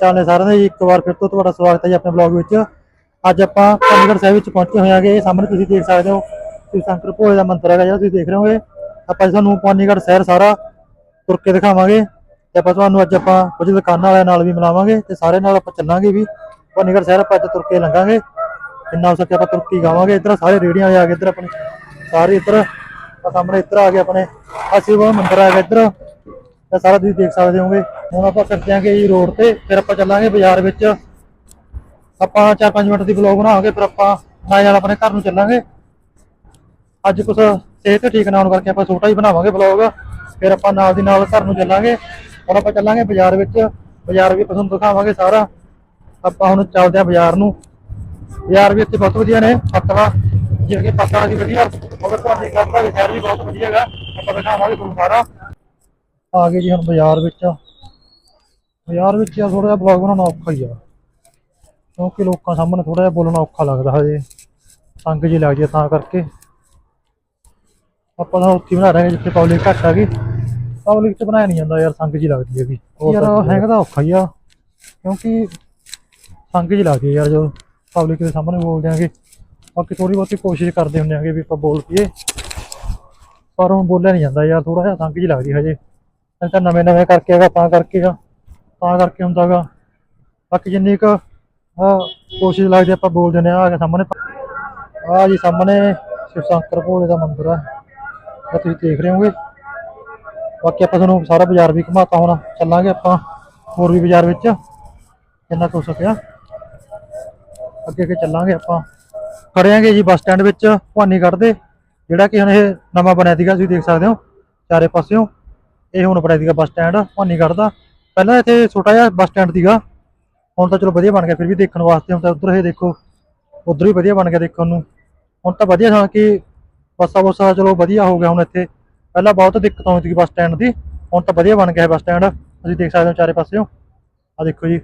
ਚਾਲੇ ਸਾਰਿਆਂ ਦਾ ਜੀ, ਇੱਕ ਵਾਰ ਫਿਰ ਤੋਂ ਤੁਹਾਡਾ ਸਵਾਗਤ ਹੈ ਜੀ ਆਪਣੇ ਬਲੌਗ ਵਿੱਚ। ਅੱਜ ਆਪਾਂ ਚੰਡੀਗੜ੍ਹ ਸਾਹਿਬ ਵਿੱਚ ਪਹੁੰਚੇ ਹੋਏ ਆਂਗੇ ਇਹ ਸਾਹਮਣੇ ਤੁਸੀਂ ਦੇਖ ਸਕਦੇ ਹੋ ਸ਼ਿਵ ਸ਼ੰਕਰ ਭੋਲੇ ਦਾ ਮੰਦਿਰ ਹੈਗਾ ਜਿਹੜਾ ਤੁਸੀਂ ਦੇਖ ਰਹੇ ਹੋਗੇ। ਆਪਾਂ ਤੁਹਾਨੂੰ ਪਾਨੀਗੜ੍ਹ ਸ਼ਹਿਰ ਸਾਰਾ ਤੁਰ ਕੇ ਦਿਖਾਵਾਂਗੇ ਤੇ ਆਪਾਂ ਤੁਹਾਨੂੰ ਅੱਜ ਆਪਾਂ ਕੁਝ ਦੁਕਾਨਾਂ ਵਾਲਿਆਂ ਨਾਲ ਵੀ ਮਿਲਾਵਾਂਗੇ ਤੇ ਸਾਰੇ ਨਾਲ ਆਪਾਂ ਚੱਲਾਂਗੇ ਵੀ। ਪਾਨੀਗੜ੍ਹ ਸ਼ਹਿਰ ਆਪਾਂ ਅੱਜ ਤੁਰ ਕੇ ਲੰਘਾਂਗੇ। ਜਿੰਨਾ ਹੋ ਸਕੇ ਆਪਾਂ ਤੁਰ ਕੇ ਗਾਵਾਂਗੇ। ਇੱਧਰ ਸਾਰੇ ਰੇੜੀਆਂ ਵਾਲੇ ਆ ਗਏ, ਇੱਧਰ ਆਪਣੇ ਸਾਰੇ ਇੱਧਰ। ਆਹ ਸਾਹਮਣੇ ਇੱਧਰ ਆ ਗਏ ਆਪਣੇ। ਆਸ਼ੀਰਵਾਦ ਮੰਦਿਰ ਆ ਗਿਆ ਇੱਧਰ। ਇਹ ਸਾਰਾ ਤੁਸੀਂ ਦੇਖ ਸਕਦੇ ਹੋਗੇ। ਹੁਣ ਆਪਾਂ ਕਰਦੇ ਆਂਗੇ ਜੀ ਰੋਡ ਤੇ, ਫਿਰ ਆਪਾਂ ਚੱਲਾਂਗੇ ਬਾਜ਼ਾਰ ਵਿੱਚ। ਆਪਾਂ 4-5 ਮਿੰਟ ਦੀ ਵਲੌਗ ਬਣਾਵਾਂਗੇ, ਫਿਰ ਆਪਾਂ ਨਾਲ ਨਾਲ ਆਪਣੇ ਘਰ ਨੂੰ ਚੱਲਾਂਗੇ। ਅੱਜ ਕੁਛ ਸਿਹਤ ਠੀਕ ਨਾ ਹੋਣ ਕਰਕੇ ਆਪਾਂ ਛੋਟਾ ਹੀ ਬਣਾਵਾਂਗੇ ਵਲੌਗ ਫਿਰ ਆਪਾਂ ਨਾਲ ਦੀ ਨਾਲ ਘਰ ਨੂੰ ਚੱਲਾਂਗੇ। ਹੁਣ ਆਪਾਂ ਚੱਲਾਂਗੇ ਬਾਜ਼ਾਰ ਵਿੱਚ, ਬਾਜ਼ਾਰ ਵੀ ਆਪਾਂ ਤੁਹਾਨੂੰ ਦਿਖਾਵਾਂਗੇ ਸਾਰਾ। ਆਪਾਂ ਹੁਣ ਚੱਲਦੇ ਆਂ ਬਾਜ਼ਾਰ ਨੂੰ। ਬਾਜ਼ਾਰ ਵੀ ਇੱਥੇ ਬਹੁਤ ਵਧੀਆ ਨੇ ਪੱਤਵਾ ਜਿਵੇਂ ਕਿ ਪੱਤਵਾ ਦੀ ਵਧੀਆ। ਮਗਰ ਤੁਹਾਡੀ ਕਰਦਾ ਵੀ ਸ਼ਹਿਰ ਵੀ ਬਹੁਤ ਵਧੀਆ ਹੈਗਾ। ਆਪਾਂ ਦਿਖਾਵਾਂਗੇ ਤੁਹਾਨੂੰ ਸਾਰਾ। ਆ ਗਏ ਜੀ ਹੁਣ ਬਾਜ਼ਾਰ ਵਿੱਚ। ਬਾਜ਼ਾਰ ਵਿੱਚ ਆ ਥੋੜਾ ਜਿਹਾ ਬਲੌਗ ਬਣਾਉਣਾ ਔਖਾ ਹੀ ਆ। ਕਿਉਂਕਿ ਲੋਕਾਂ ਸਾਹਮਣੇ ਥੋੜਾ ਜਿਹਾ ਬੋਲਣਾ ਔਖਾ ਲੱਗਦਾ ਹਜੇ। ਸੰਗ ਜੀ ਲੱਗਦੀ ਆ ਤਾਂ ਕਰਕੇ। ਆਪਾਂ ਤਾਂ ਉੱਥੇ ਬਣਾ ਰਹੇ ਜਿੱਥੇ ਪਬਲਿਕ ਘੱਟ ਆ ਗਈ। ਪਬਲਿਕ ਚ ਬਣਾਇਆ ਨਹੀਂ ਜਾਂਦਾ ਯਾਰ ਸੰਗ ਜੀ ਲੱਗਦੀ ਹੈਗੀ। ਯਾਰ ਹੈਗਾ ਤਾਂ ਔਖਾ ਹੀ ਆ। ਕਿਉਂਕਿ ਸੰਗ ਜੀ ਲੱਗਦੀ ਯਾਰ ਜੋ ਪਬਲਿਕ ਦੇ ਸਾਹਮਣੇ ਬੋਲਦੇ ਆਂਗੇ। ਬਾਕੀ ਥੋੜੀ ਬਹੁਤੀ ਕੋਸ਼ਿਸ਼ ਕਰਦੇ ਹੁੰਦੇ ਆਂਗੇ ਵੀ ਆਪਾਂ ਬੋਲ ਪਈਏ ਪਰ ਹੁਣ ਬੋਲਿਆ ਨਹੀਂ ਜਾਂਦਾ ਯਾਰ ਥੋੜਾ ਜਿਹਾ ਸੰਗ ਜੀ ਲੱਗਦੀ ਹਜੇ। ਤਾਂ ਨਵੇਂ ਨਵੇਂ ਕਰਕੇ ਹੈਗਾ ਤਾਂ ਕਰਕੇ ਆ ਤਾਂ ਕਰਕੇ ਹੁੰਦਾਗਾ। ਬਾਕੀ ਜਿੰਨੀ ਕੁ ਕੋਸ਼ਿਸ਼ ਲੱਗਦੀ ਆਪਾਂ ਬੋਲ ਦਿੰਦੇ ਆ ਆ ਕੇ ਸਾਹਮਣੇ। ਆ ਜੀ ਸਾਹਮਣੇ ਸ਼ਿਵ ਸ਼ੰਕਰ ਭੋਲੇ ਦਾ ਮੰਦਿਰ ਆ। ਤੁਸੀਂ ਦੇਖ ਰਹੇ ਹੋਗੇ ਬਾਕੀ ਆਪਾਂ ਤੁਹਾਨੂੰ ਸਾਰਾ ਬਾਜ਼ਾਰ ਵੀ ਘੁਮਾਤਾ ਹੁਣ। ਚੱਲਾਂਗੇ ਆਪਾਂ ਹੋਰ ਵੀ ਬਾਜ਼ਾਰ ਵਿੱਚ, ਜਿੰਨਾ ਕੁ ਹੋ ਸਕਿਆ। ਅੱਗੇ ਅੱਗੇ ਚੱਲਾਂਗੇ ਆਪਾਂ। ਖੜਿਆਂਗੇ ਜੀ ਬੱਸ ਸਟੈਂਡ ਵਿੱਚ, ਭਵਾਨੀਗੜ੍ਹ ਦੇ। ਜਿਹੜਾ ਕਿ ਹੁਣ ਇਹ ਨਵਾਂ ਬਣਿਆ ਸੀਗਾ, ਤੁਸੀਂ ਦੇਖ ਸਕਦੇ ਹੋ। ਚਾਰੇ ਪਾਸਿਓਂ। ਇਹ ਹੁਣ ਬਣਿਆ ਸੀਗਾ ਬੱਸ ਸਟੈਂਡ, ਭਵਾਨੀਗੜ੍ਹ ਦਾ। ਪਹਿਲਾਂ ਇੱਥੇ ਛੋਟਾ ਜਿਹਾ ਬੱਸ ਸਟੈਂਡ ਸੀਗਾ। ਹੁਣ ਤਾਂ ਚਲੋ ਵਧੀਆ ਬਣ ਗਿਆ, ਫਿਰ ਵੀ ਦੇਖਣ ਵਾਸਤੇ ਹੁਣ ਤਾਂ ਉਧਰ ਇਹ ਦੇਖੋ, ਉਧਰ ਵੀ ਵਧੀਆ ਬਣ ਗਿਆ ਦੇਖਣ ਨੂੰ। ਹੁਣ ਤਾਂ ਵਧੀਆ ਹਾਂ ਕਿ ਬੱਸਾਂ ਬੁੱਸਾਂ ਚਲੋ ਵਧੀਆ ਹੋ ਗਿਆ ਹੁਣ ਇੱਥੇ। ਪਹਿਲਾਂ ਬਹੁਤ ਦਿੱਕਤ ਆਉਂਦੀ ਸੀ ਬੱਸ ਸਟੈਂਡ ਦੀ, ਹੁਣ ਤਾਂ ਵਧੀਆ ਬਣ ਗਿਆ ਹੈ ਬੱਸ ਸਟੈਂਡ। ਤੁਸੀਂ ਦੇਖ ਸਕਦੇ ਹੋ ਚਾਰੇ ਪਾਸਿਓਂ। ਆ ਦੇਖੋ ਜੀ।